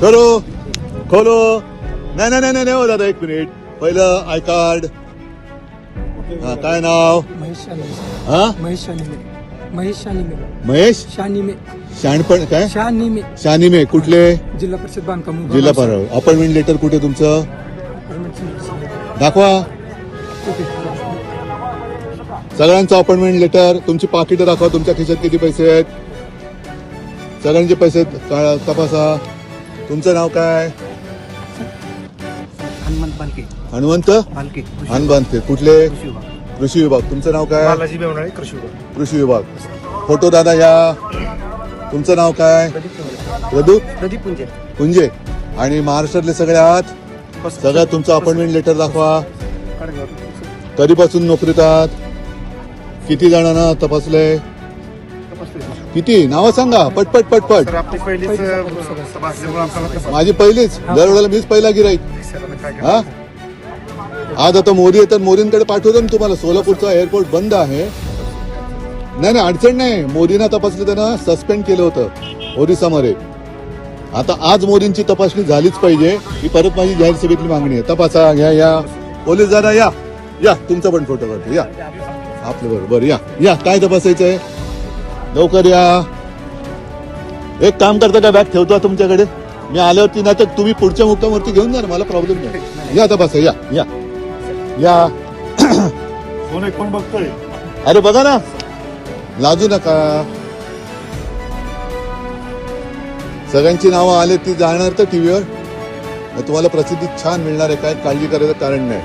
करो खोलो. नाही नाही नाही नाही हो दादा एक मिनिट. पहिलं आय कार्ड. हा काय नाव? महेश शानिमे हा? महेश शानिमे महेश शानिमे महेश? शानिमे. शाणपण काय? शानिमे. शानिमे कुठले? जिल्हा परिषद बांधकाम जिल्हा पारावर अपॉइंटमेंट लेटर कुठे तुमचं? दाखवा. सगळ्यांचं अपॉइंटमेंट लेटर तुमची पाकिटं दाखवा तुमच्या खिशात किती पैसे आहेत? सगळ्यांचे पैसे का- तपासा. तुमचं नाव काय? हनुमंत बालके. हनुमंत? बालके हनुमंत कुठले? कृषी विभाग. तुमचं नाव काय? बालाजी बेवणाळे कृषी विभाग. कृषी विभाग. फोटो दादा या. तुमचं नाव काय? प्रदूप प्रदीप? पुंजे. पुंजे. आणि महाराष्ट्रातले सगळे आहात? सगळ्यात तुमचं अपॉइंटमेंट लेटर दाखवा. कधीपासून नोकरीत आहात? किती जणांना तपासले किती? नावं सांगा. पटपट पटपट तर आपली पहिलीच अ, सभा असल्यामुळे आपल्याला कसं माझी पहिलीच. दरवेळेला मीच पहिला गिराईक हा? आज आता मोदी येतात मोदींकडे पाठवतो ना तुम्हाला. सोलापूरचा एअरपोर्ट बंद आहे. नाही नाही अडचण नाही. मोदींना तपासलं त्यांना सस्पेंड केलं होतं. ओरिसामध्ये आता आज मोदींची तपासणी झालीच पाहिजे. ही परत माझी जाहीर सभेतली मागणी आहे. तपासा घ्या या. पोलीस दादा या. या. तुमचा पण फोटो काढतो. या. आपल्या बरोबर. या. या. काय तपासायचं आहे लवकर या. एक काम करता का बॅग ठेवतो तुमच्याकडे. मी आल्यावरती नाही तर तुम्ही पुढच्या मुक्कामवरती घेऊन जा ना मला प्रॉब्लेम नाही. या तपासा या या. या. कोण बघतोय? अरे बघा ना. लाजू नका. सगळ्यांची नावं आले ती जाणार तर टीव्हीवर. मग तुम्हाला प्रसिद्धी छान मिळणार आहे काय काळजी करायचं कारण नाही.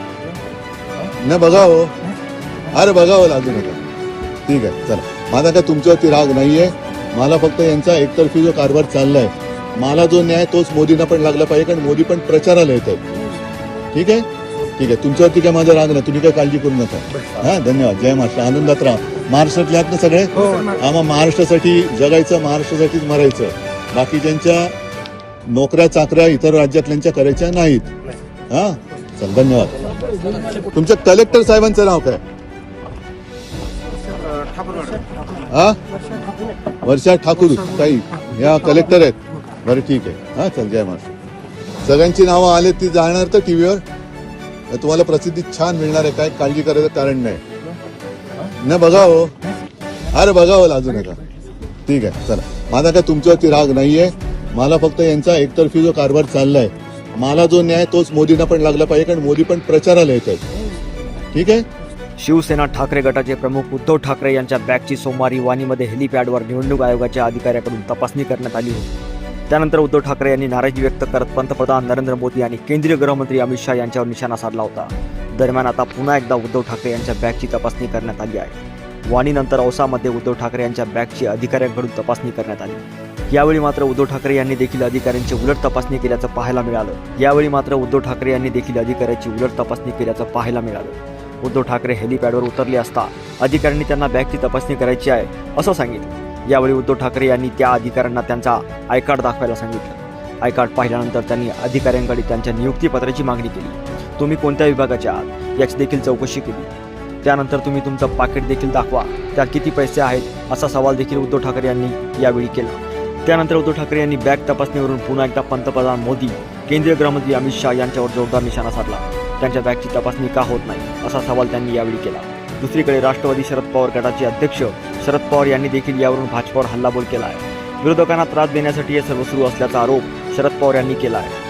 नाही बघा हो अरे बघा हो लाजू नका. ठीक आहे चला. माझा काय तुमच्यावरती राग नाहीये. मला फक्त यांचा एकतर्फी जो कारभार चाललाय मला जो न्याय तोच मोदींना पण लागला पाहिजे कारण मोदी पण प्रचाराला येत आहेत. ठीक आहे? ठीक आहे. तुमच्यावरती काय माझा राग नाही. तुम्ही काय काळजी करू नका. हा धन्यवाद. जय महाराष्ट्र. आनंदात राहा. महाराष्ट्रातले आहेत ना सगळे? आम्हा महाराष्ट्रासाठी जगायचं महाराष्ट्रासाठीच मरायचं. बाकीच्यांच्या नोकऱ्या चाकऱ्या इतर राज्यातल्यांच्या करायच्या नाहीत. हा? चल धन्यवाद. तुमच्या कलेक्टर साहेबांचं नाव काय? हा? वर्षा ठाकूर ताई या कलेक्टर आहेत. बरं ठीक आहे. हा चल जय महाराष्ट्र. सगळ्यांची नावं आले ती जाणार तर टी व्हीवर तुम्हाला प्रसिद्धी छान मिळणार आहे. काय काळजी करायचं कारण नाही. ना बघा हो. अरे बघा हो लाजू नका. ठीक आहे चला. माझा काय तुमच्यावरती राग नाहीये. मला फक्त यांचा एकतर्फी जो कारभार चाललाय मला जो न्याय तोच मोदींना पण लागला पाहिजे कारण मोदी पण प्रचाराला येत आहेत. ठीक आहे? शिवसेना ठाकरे गटाचे प्रमुख उद्धव ठाकरे यांच्या बॅगची सोमवारी वाणीमध्ये हेलिपॅडवर निवडणूक आयोगाच्या अधिकाऱ्याकडून तपासणी करण्यात आली होती. त्यानंतर उद्धव ठाकरे यांनी नाराजी व्यक्त करत पंतप्रधान नरेंद्र मोदी आणि केंद्रीय गृहमंत्री अमित शहा यांच्यावर निशाणा साधला होता. दरम्यान आता पुन्हा एकदा उद्धव ठाकरे यांच्या बॅगची तपासणी करण्यात आली आहे. वाणीनंतर औसामध्ये उद्धव ठाकरे यांच्या बॅगची अधिकाऱ्यांकडून तपासणी करण्यात आली. यावेळी मात्र उद्धव ठाकरे यांनी देखील अधिकाऱ्यांची उलट तपासणी केल्याचं पाहायला मिळालं. यावेळी मात्र उद्धव ठाकरे यांनी देखील अधिकाऱ्याची उलट तपासणी केल्याचं पाहायला मिळालं. उद्धव ठाकरे हेलिपॅडवर उतरले असता अधिकाऱ्यांनी त्यांना बॅगची तपासणी करायची आहे असं सांगितलं. यावेळी उद्धव ठाकरे यांनी त्या अधिकाऱ्यांना त्यांचा आय कार्ड दाखवायला सांगितलं. आय कार्ड पाहिल्यानंतर त्यांनी अधिकाऱ्यांकडे त्यांच्या नियुक्तीपत्राची मागणी केली. तुम्ही कोणत्या विभागाचे आहात याची देखील चौकशी केली. त्यानंतर तुम्ही तुमचं पाकिट देखील दाखवा त्यात किती पैसे आहेत असा सवाल देखील उद्धव ठाकरे यांनी यावेळी केला. त्यानंतर उद्धव ठाकरे यांनी बॅग तपासणीवरून पुन्हा एकदा पंतप्रधान मोदी केंद्रीय गृहमंत्री अमित शहा यांच्यावर जोरदार निशाणा साधला. त्यांच्या बॅगची तपासणी का होत नाही असा सवाल त्यांनी यावेळी केला. दुसरीकडे राष्ट्रवादी शरद पवार गटाचे अध्यक्ष शरद पवार यांनी देखील यावरून भाजपावर हल्लाबोल केला आहे. विरोधकांना त्रास देण्यासाठी हे सर्व सुरू असल्याचा आरोप शरद पवार यांनी केला आहे.